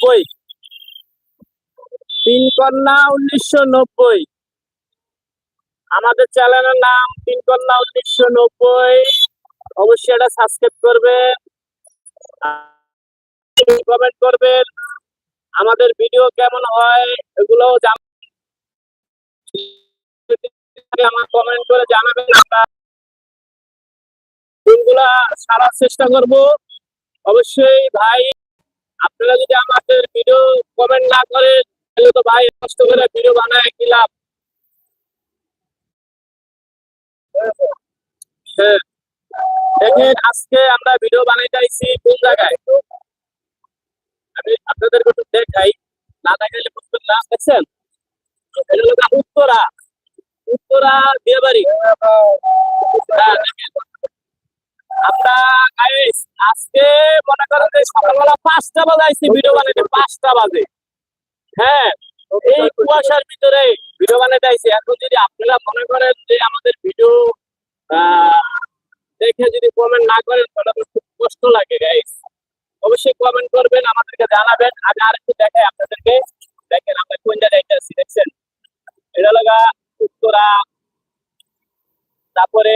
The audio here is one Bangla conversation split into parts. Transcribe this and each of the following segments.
নব্বই। উনিশশো নব্বই। আমাদের চ্যানেলের নাম উনিশশো নব্বই। অবশ্যই এটা সাবস্ক্রাইব করবেন। কমেন্ট করবেন আমাদের ভিডিও কেমন হয় এগুলো আমার কমেন্ট করে জানাবেন দিনগুলা সারার চেষ্টা করব। অবশ্যই ভাই আপনারা যদি আমাদের ভিডিও কমেন্ট না করেন, তাহলে তো ভাই কষ্ট করে ভিডিও বানায়, কি লাভ? হ্যাঁ। দেখেন, আজকে আমরা ভিডিও বানাইতে আইছি কোন জায়গায়? আমি আপনাদেরকে একটু দেখাই। না দেখাইলে বুঝবেন না, দেখছেন? উত্তরা। উত্তরা বিয়েবাড়ি হ্যাঁ দেখেন। আমরা আজকে মনে করেন যে সকালবেলা পাঁচটা বাজে ভিডিও বানাইতে, পাঁচটা বাজে। হ্যাঁ কুয়াশার ভিতরে ভিডিও বানাইতে খুব কষ্ট লাগে গাইস অবশ্যই কমেন্ট করবেন, আমাদেরকে জানাবেন। আমি আরেকটু দেখাই আপনাদেরকে। দেখেন, আমরা কোন এটা লাগা উত্তরা। তারপরে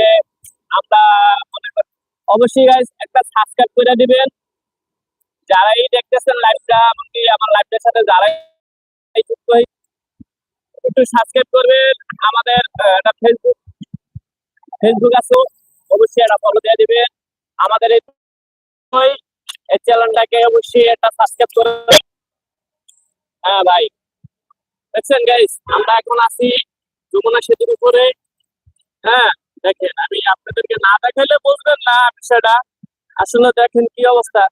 আমরা মনে করি অবশ্যই গাইস একটা সাবস্ক্রাইব করে দিবেন। যারাই দেখতেছেন লাইভটা এমনকি আমার লাইভটার সাথে যারাই যুক্ত একটু সাবস্ক্রাইব করবেন। আমাদের একটা ফেসবুক ফেসবুক আছে, অবশ্যই একটা ফলো দিয়ে দিবেন। আমাদের এই এই চ্যানেলটাকে অবশ্যই একটা সাবস্ক্রাইব করে হ্যাঁ ভাই। দেখছেন গাইস আমরা এখন আছি যমুনা সেতুর উপরে। হ্যাঁ। দেখেন, আমি আপনাদেরকে না দেখাইলে বুঝবেন না বিষয়টা। আসলে দেখেন কি অবস্থা।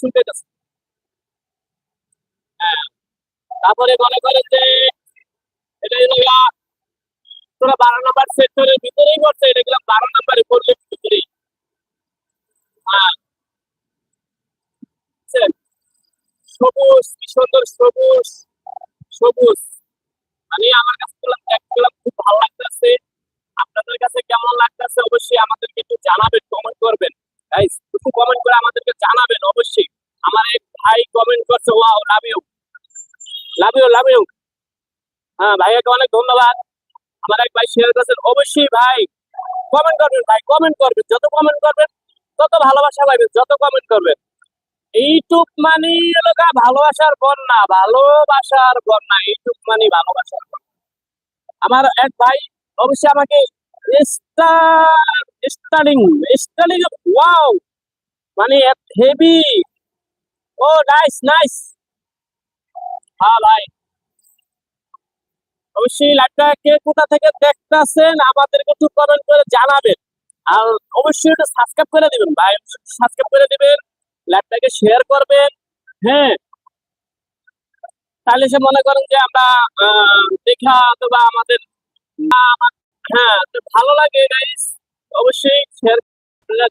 চুলকে হ্যাঁ তারপরে মনে করেন যে এটা বারো নম্বর সেক্টরের ভিতরেই পড়ছে, এটা গেলাম বারো নম্বরে পড়লে ভিতরেই হ্যাঁ। সবুজ, কি সুন্দর সবুজ সবুজ। মানে আমার কাছে গুলো দেখলাম খুব ভালো লাগতেছে। আপনাদের কাছে কেমন লাগতেছে? অবশ্যই আমাদেরকে একটু জানাবেন কমেন্ট করবেন। গাইস একটু কমেন্ট করে আমাদেরকে জানাবেন, অবশ্যই। আমার এক ভাই কমেন্ট করছে, wow love you love you love you হ্যাঁ ভাইয়াকে অনেক ধন্যবাদ। আমার এক ভাই শেয়ার করেছেন অবশ্যই ভাই কমেন্ট করবেন, ভাই কমেন্ট করবেন। যত কমেন্ট করবেন, তত ভালোবাসা পাইবেন, যত কমেন্ট করবেন। এইটুক মানে এলাকা ভালোবাসার বন্যা ভালোবাসার বন্যা, এইটুক মানে ভালোবাসার আমার এক ভাই অবশ্যই আমাকে স্টার্লিং স্টার্লিং ওয়াও মানে হেভি ও নাইস নাইস হ্যাঁ ভাই। অবশ্যই লাইভটা কে কোথা থেকে দেখতেছেন আমাদেরকে একটু কমেন্ট করে জানাবেন। আর অবশ্যই একটু সাবস্ক্রাইব করে দিবেন ভাই সাবস্ক্রাইব করে দিবেন। লাইভটাকে শেয়ার করবেন। হ্যাঁ। তাহলে সে মনে করেন যে আমরা দেখা অথবা আমাদের হ্যাঁ ভালো লাগে গাইস অবশ্যই শেয়ার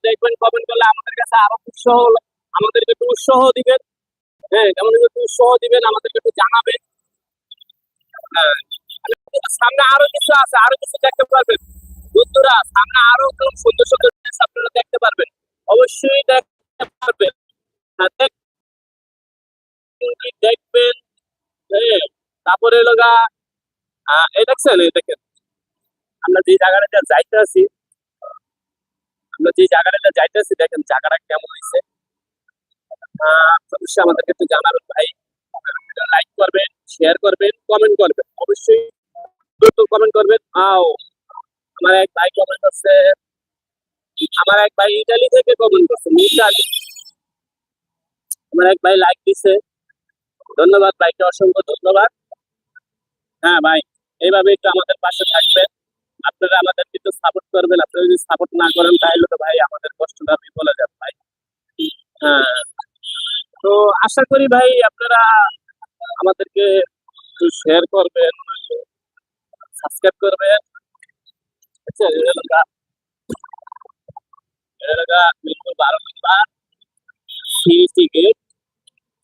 দেখবেন কমেন্ট করলে আমাদের কাছে আরও উৎসাহ আমাদেরকে একটু উৎসাহ দিবেন। হ্যাঁ যেমন একটু উৎসাহ দিবেন আমাদেরকে একটু জানাবেন। হ্যাঁ সামনে আরও কিছু আছে, আরও কিছু দেখতে পারবেন। বন্ধুরা, সামনে আরও সুন্দর সুন্দর আপনারা দেখতে পারবেন। অবশ্যই দেখতে পারবেন। দেখবেন হ্যাঁ তারপরে এই দেখছেন, এই দেখেন। আমরা যে জায়গাটা যাইতে আছি, আমরা যে জায়গাটা যাইতে আছি, দেখেন জায়গাটা কেমন হয়েছে অবশ্যই আমাদেরকে একটু জানাবেন ভাই। লাইক করবেন শেয়ার করবেন কমেন্ট করবেন। অবশ্যই কমেন্ট করবেন। আও, আমার এক ভাই কমেন্ট করছে। আমার এক ভাই ইটালি থেকে কমেন্ট করছে ইটালি আমার এক ভাই লাইক দিছে। ধন্যবাদ ভাইকে, অসংখ্য ধন্যবাদ। হ্যাঁ ভাই, এইভাবে একটু আমাদের পাশে থাকবেন। আপনারা আমাদেরকে একটু সাপোর্ট করবেন। আপনারা যদি সাপোর্ট না করেন, তাহলে তো ভাই আমাদের কষ্টটা বিফলে যাবে ভাই। হ্যাঁ তো আশা করি ভাই আপনারা আমাদেরকে একটু শেয়ার করবেন সাবস্ক্রাইব করবেন। আচ্ছা বারো নম্বর। গেট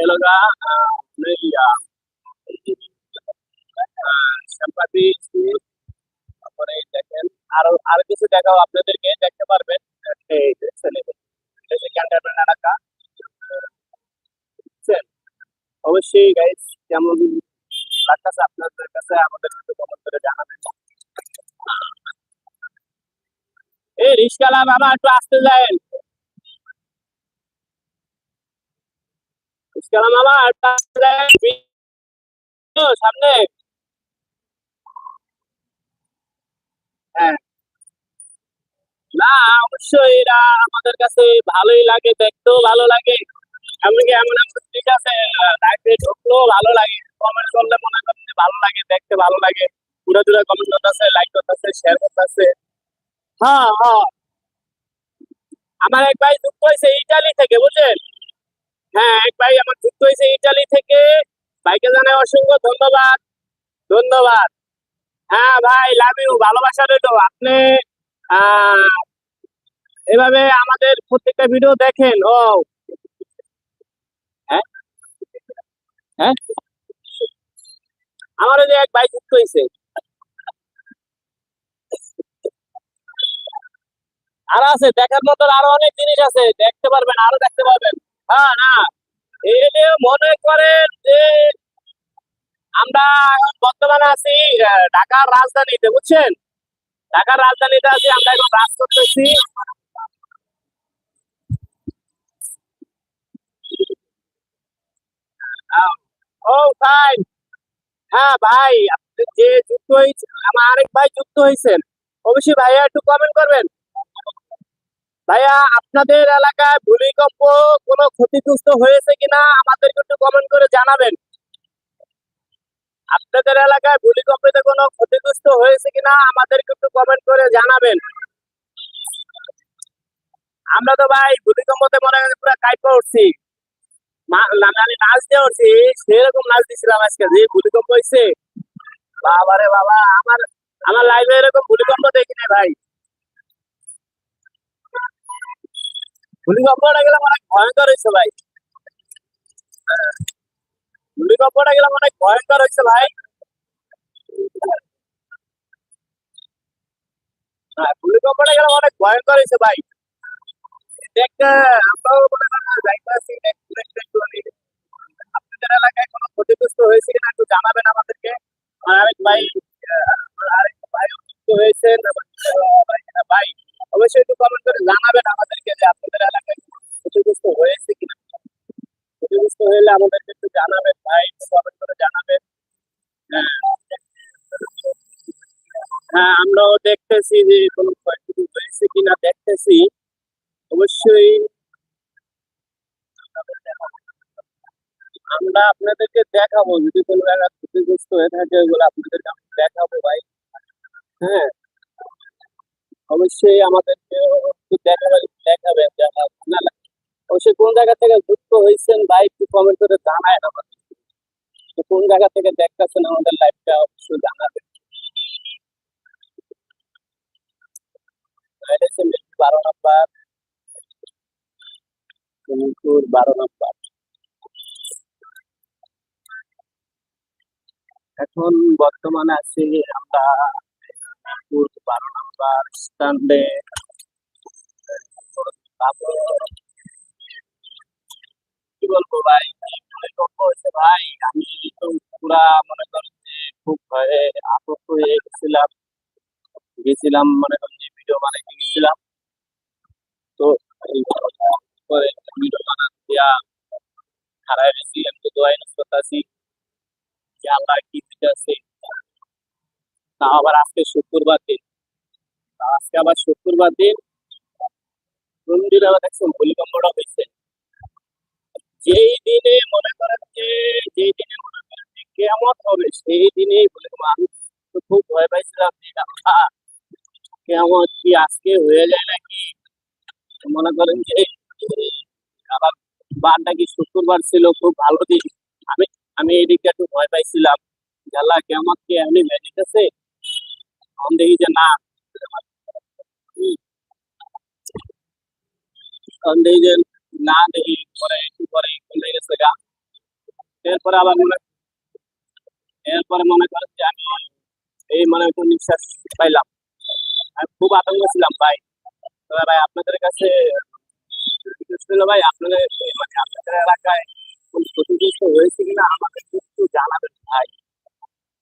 আহ, আহ, শ্যামপাটি। তারপরে দেখেন আরও আরও কিছু জায়গাও আপনাদেরকে দেখতে পারবেন অবশ্যই গাইস কেমন লাগতেছে আপনাদের কাছে আমাদের একটু কমেন্ট করে জানাবেন এই রিস্কালা বাবা একটু আসতে যায়েন সামনে। হ্যাঁ। না, অবশ্যই এরা আমাদের কাছে ভালোই লাগে, দেখতেও ভালো লাগে। এমনকি এমন এমন ঠিক আছে লাইফে ঢুকলেও ভালো লাগে। কমেন্ট করলে মনে করেন ভালো লাগে, দেখতে ভালো লাগে। পুরো দূরে কমেন্ট করতেছে লাইক করতেছে শেয়ার করতেছে। হ্যাঁ হ্যাঁ। আমার এক ভাই যুক্ত হয়েছে ইটালি থেকে, বুঝলেন হ্যাঁ এক ভাই আমার যুক্ত হয়েছে ইটালি থেকে। ভাইকে জানাই অসংখ্য ধন্যবাদ। ধন্যবাদ। হ্যাঁ ভাই লাভ ইউ ভালোবাসা রইল। আপনি এভাবে আমাদের প্রত্যেকটা ভিডিও দেখেন। ও। হ্যাঁ? হ্যাঁ? আমার যে এক ভাই যুক্ত হয়েছে আরও আছে, দেখার মতো আরও অনেক জিনিস আছে। দেখতে পারবেন, আরও দেখতে পারবেন। হ্যাঁ না এই যে মনে আমরা বর্তমানে আছি ঢাকার রাজধানীতে, বুঝছেন? ঢাকার রাজধানীতে আছি, আমরা এখন রাজ করতেছি। ও ভাই হ্যাঁ ভাই যে যুক্ত হয়েছে, আমার আরেক ভাই যুক্ত হয়েছেন। অবশ্যই ভাইয়া একটু কমেন্ট করবেন। ভাইয়া, আপনাদের এলাকায় ভূমিকম্প কোনো ক্ষতিগ্রস্ত হয়েছে কিনা, আমাদেরকে একটু কমেন্ট করে জানাবেন। আপনাদের এলাকায় ভূমিকম্পতে কোনো ক্ষতিগ্রস্ত হয়েছে কিনা, আমাদেরকে একটু কমেন্ট করে জানাবেন। আমরা তো ভাই ভূমিকম্পতে মনে করেন পুরো কাইপা উঠছি। মা- না- নাচ দিয়ে উঠছি, সেরকম নাচ দিছিলাম আজকে যে ভূমিকম্প হয়েছে বাবা রে বাবা, আমার আমার লাইফে এরকম ভূমিকম্প দেখি নাই ভাই। ভূমিকম্পটা গেলাম অনেক ভয়ঙ্কর হয়েছে ভাই। গেলাম অনেক ভয়ঙ্কর হয়েছে ভাই। হ্যাঁ, ভূমিকম্পটা গেলাম অনেক ভয়ঙ্কর হয়েছে ভাই। কোনো ক্ষতিগ্রস্ত হয়েছে কিনা একটু জানাবেন আমাদেরকে। আরেক ভাই আরেক ভাই ভাই অবশ্যই একটু জানাবেন আমাদেরকে যে আপনাদের এলাকায় ক্ষতিগ্রস্ত হয়েছে কিনা। ক্ষতিগ্রস্ত হলে আমাদেরকে একটু জানাবেন, ভাই কমেন্ট করে জানাবেন। হ্যাঁ আমরাও দেখতেছি যে কোনো ক্ষয়ক্ষতি হয়েছে কিনা, দেখতেছি। অবশ্যই আমরা আপনাদেরকে দেখাবো, যদি কোনো জায়গা ক্ষতিগ্রস্ত হয়ে থাকে ওগুলো আপনাদেরকে আমি দেখাবো, ভাই। হ্যাঁ অবশ্যই আমাদেরকে দেখাবেন দেখাবেন যারা অবশ্যই কোন জায়গা থেকে যুক্ত হয়েছেন ভাই, একটু কমেন্ট করে জানায় আমাদের কোন জায়গা থেকে দেখতেছেন আমাদের লাইভটা অবশ্যই জানাবেন। বারো নম্বর। মিরপুর বারো নম্বর। এখন বর্তমানে আছি আমরা মিরপুর বারো নম্বর স্ট্যান্ডে। বলব, ভাই হয়েছে, ভাই। আমি তো পুরা মনে করেন যে খুব ভয়ে আতঙ্ক হয়ে গেছিলাম। গেছিলাম, মনে করেন যে ভিডিও বানাইতে গেছিলাম। তো ভিডিও খারাপ গেছি, আমি তো দোয়াই করতেছি যে আল্লাহ কি দিতে আছে। তা আবার আজকে শুক্রবার দিন। আজকে আবার শুক্রবার দিন আবার দেখছেন ভূমিকম্পটা হয়েছে? যেই দিনে মনে করেন যে যেই দিনে মনে করেন যে কেমন হবে সেই দিনেই ভূমিকম্প আমি খুব ভয় পাইছিলাম যে আল্লাহ কেমন কি আজকে হয়ে যায় নাকি? মনে করেন যে আবার বারটা কি শুক্রবার ছিল, খুব ভালো দিন। আমি আমি এই দিকটা একটু ভয় পাইছিলাম। জাল্লা কেমন কি এমনি ম্যাজিক আছে তখন দেখি যে না। তখন দেখি যে না, দেখি পরে মনে খুব আতঙ্ক ছিলাম, ভাই। ভাই, আপনাদের কাছে ভাই, আপনাদের মানে আপনাদের এলাকায় কোন ক্ষতিগ্রস্ত হয়েছে কিনা আমাদের একটু জানাবেন, ভাই।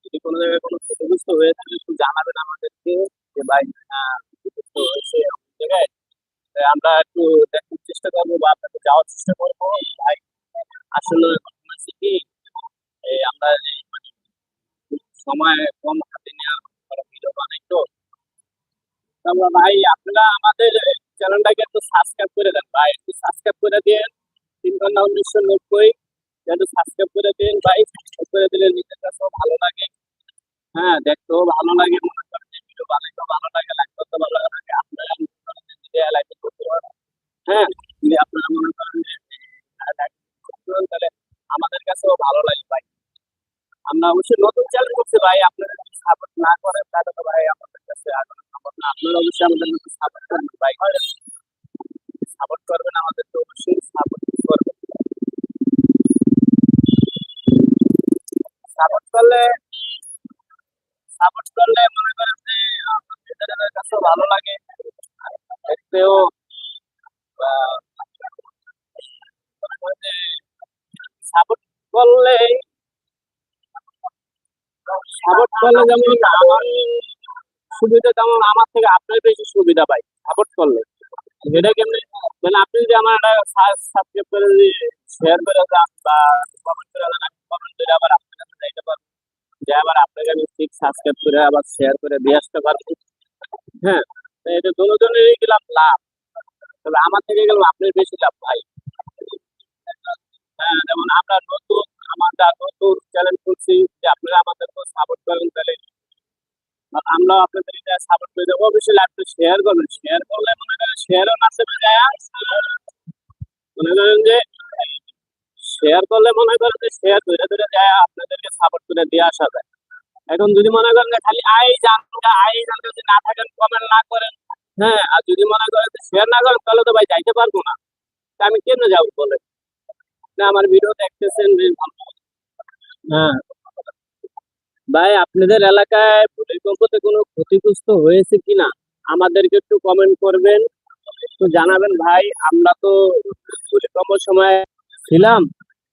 যদি কোনো জায়গায় কোনো ক্ষতিগ্রস্ত হয়ে থাকে, একটু জানাবেন আমাদেরকে যে, ভাই ক্ষতিগ্রস্ত হয়েছে জায়গায়। আমরা একটু দেখার চেষ্টা করব বা আপনাকে যাওয়ার চেষ্টা করব। ভাই, আসলে ঘটনা কি আমরা মানে সময় কম হাতে নেওয়া ভিডিও বানাই তো। তারপর ভাই, আপনারা আমাদের চ্যানেলটাকে একটু সাবস্ক্রাইব করে দেন। ভাই, একটু সাবস্ক্রাইব করে দিন তিন ঘণ্টা উনিশশো নব্বই একটু সাবস্ক্রাইব করে দিন। ভাই সাবস্ক্রাইব করে দিলে নিজের কাছেও ভালো লাগে। হ্যাঁ দেখতেও ভালো লাগে। অবশ্যই নতুন চ্যানেল করছি ভাই, আপনারা সাপোর্ট না করেন, তাহলে তো ভাই আমাদের কাছে আর সাপোর্ট না। আপনারা অবশ্যই আমাদের মতো সাপোর্ট করবেন ভাই। সাপোর্ট করবেন আমাদেরকে অবশ্যই সাপোর্ট করবেন। সাপোর্ট করলে সাপোর্ট করলে মনে করেন যে আমাদের কাছেও ভালো লাগে। দেখতেও সাপোর্ট করলে সাপোর্ট করলে যেমন আমার সুবিধা তেমন আমার থেকে আপনার বেশি সুবিধা পাই সাপোর্ট করলে। কেমনি? মানে আপনি যদি আমার একটা সাবস্ক্রাইব করে যদি শেয়ার করে দেন বা কমেন্ট করে দেন কমেন্ট করে আবার আপনার কাছে যাইতে পারব। যে আবার আপনাকে আমি ঠিক সাবস্ক্রাইব করে আবার শেয়ার করে দিয়ে আসতে পারব। হ্যাঁ এটা দুজনেরই গেলাম লাভ। তবে আমার থেকে গেলাম আপনার বেশি লাভ, ভাই। হ্যাঁ যেমন আমরা নতুন আমরা নতুন চ্যানেল করছি যে আপনারা আমাদেরকে সাপোর্ট করেন তাহলে। আপনাদের এটা সাপোর্ট করে দেবো। অবশ্যই শেয়ার করবেন। শেয়ার করলে মনে করেন শেয়ারও না চেপে যায় মনে করেন যে শেয়ার করলে মনে করেন যে শেয়ার ধরে ধরে যায়, আপনাদেরকে সাপোর্ট করে দিয়ে আসা যায়। এখন যদি মনে করেন যে খালি আই জানতে আই জানতে যদি না থাকেন কমেন্ট না করেন হ্যাঁ আর যদি মনে করেন শেয়ার না করেন, তাহলে তো ভাই যাইতে পারব না। আমি কেন যাব বলে আমার হ্যাঁ। ভাই, আপনাদের এলাকায় ভূমিকম্পতে কোনো ক্ষতিগ্রস্ত হয়েছে কিনা? আমাদেরকে একটু কমেন্ট করবেন। একটু জানাবেন, ভাই, আমরা তো ভূমিকম্পের সময় ছিলাম।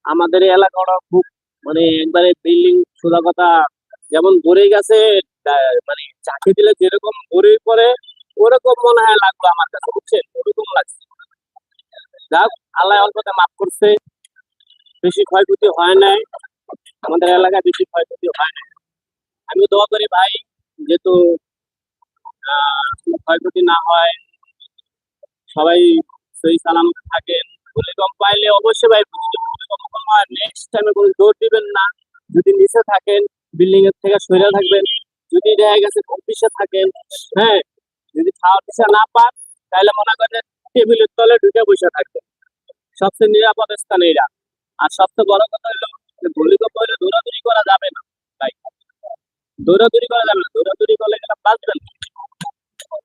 আমাদের এলাকাটা খুব মানে একবারে বিল্ডিং সোজা কথা যেমন গড়ে গেছে মানে চাকরি দিলে যেরকম গড়ে পড়ে, ওরকম মনে হয় লাগল আমার কাছে, বুঝছেন? ওরকম লাগছে। যাক, আল্লাহ অল্পতে মাফ করছে। বেশি ক্ষয়ক্ষতি হয় নাই। আমাদের এলাকায় বেশি ক্ষয়ক্ষতি হয় নাই। আমি দোয়া করি ভাই, যেহেতু ক্ষয়ক্ষতি না হয়, সবাই সহি সালামত থাকেন। ভূমিকম্প পাইলে অবশ্যই ভাই, ভূমিকম্প হয় নেক্সট টাইমে কোনো জোর দিবেন না। যদি নিচে থাকেন বিল্ডিং এর থেকে সরে থাকবেন। যদি দেখা গেছে অফিসে থাকেন হ্যাঁ যদি খাওয়া পিছা না পান, তাহলে মনে করেন টেবিলের তলে ঢুকে বসে থাকবেন। সবচেয়ে নিরাপদ স্থান এরা। আর সবচেয়ে বড় কথা হলো ভূমিকম্প হলে দৌড়াদৌড়ি করা যাবে না। তাই দৌড়াদৌড়ি করা যাবে না। দৌড়াদৌড়ি করলে গেলে বাঁচবেন।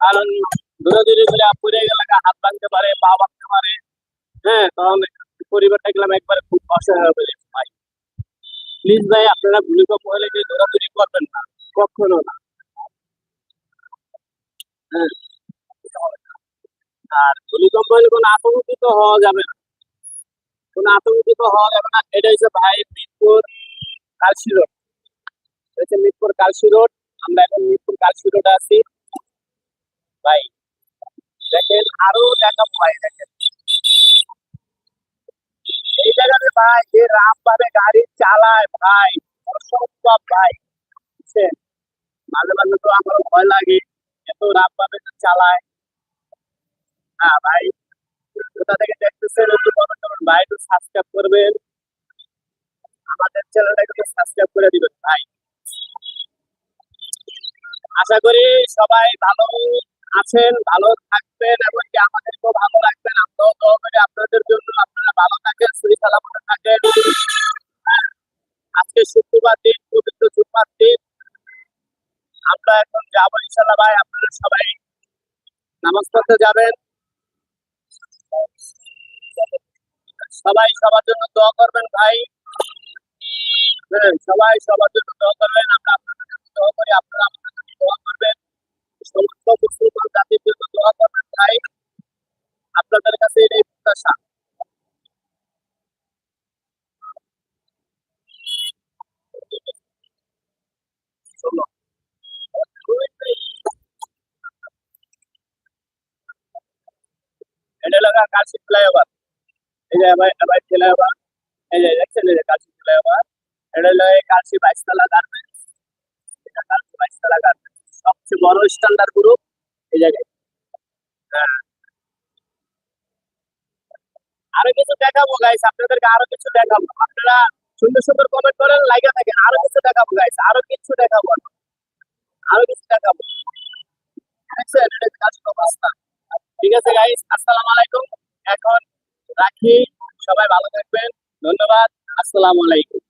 কারণ দৌড়াদৌড়ি করে পড়ে গেলে হাত ভাঙতে পারে, পা ভাঙতে পারে। হ্যাঁ তখন পরিবারটা গেলাম একবারে খুব অসহায় হবে ভাই। প্লিজ ভাই, আপনারা ভূমিকম্প হলে যে দৌড়াদৌড়ি করবেন না। কখনো না। হ্যাঁ। আর ভূমিকম্প হলে কোনো আতঙ্কিত হওয়া যাবে না। কোনো আতঙ্কিত হওয়া যাবে না। এটা হচ্ছে ভাই মিরপুর কালসি রোড। হচ্ছে মিরপুর কালসি রোড। আমরা এখন মিরপুর কালসি রোডে আছি। ভাই, দেখেন, আরও দেখাবো ভাই, দেখেন। এই জায়গাতে ভাই, যে রাম গাড়ি চালায় ভাই, অসম্ভব ভাই। বুঝছেন? মাঝে মাঝে তো আমার ভয় লাগে, এত রাম ভাবে চালায়। হ্যাঁ ভাই থেকে দেখতেছেন একটু কমেন্ট করুন ভাই একটু সাবস্ক্রাইব করবেন, আমাদের সাবস্ক্রাইব করে দিবেন, ভাই। আশা করি সবাই ভালো আছেন, ভালো থাকবেন আমাদেরকেও ভালো রাখবেন। আমরাও দোয়া করি আপনাদের জন্য, আপনারা ভালো থাকেন থাকেন। আজকে শুক্রবার দিন, পবিত্র জুম্মার দিন। আমরা এখন যাব ইনশাল্লাহ ভাই, আপনারা সবাই নামাজ পড়তে যাবেন। সবাই সবার জন্য দোয়া করবেন ভাই হ্যাঁ সবাই সবার জন্য দোয়া করবেন আমরা আপনাদের জন্য দোয়া করি আপনারা আমাদের জন্য দোয়া করবেন সমস্ত মুসলমান জাতির জন্য দোয়া করবেন ভাই আপনাদের কাছে এটাই প্রত্যাশা চলো। এটা লাগা কাশি ফ্লাইওভার হ্যাঁ আরও কিছু দেখাবো গাইস আপনাদেরকে আরও কিছু দেখাবো আপনারা সুন্দর সুন্দর কমেন্ট করেন লাইকে থাকেন আরও কিছু দেখাবো গাইস আরও কিছু দেখাবো আরও কিছু দেখাবো ঠিক আছে গাইস আসসালামু আলাইকুম এখন রাখি। সবাই ভালো থাকবেন। ধন্যবাদ। আসসালামু আলাইকুম।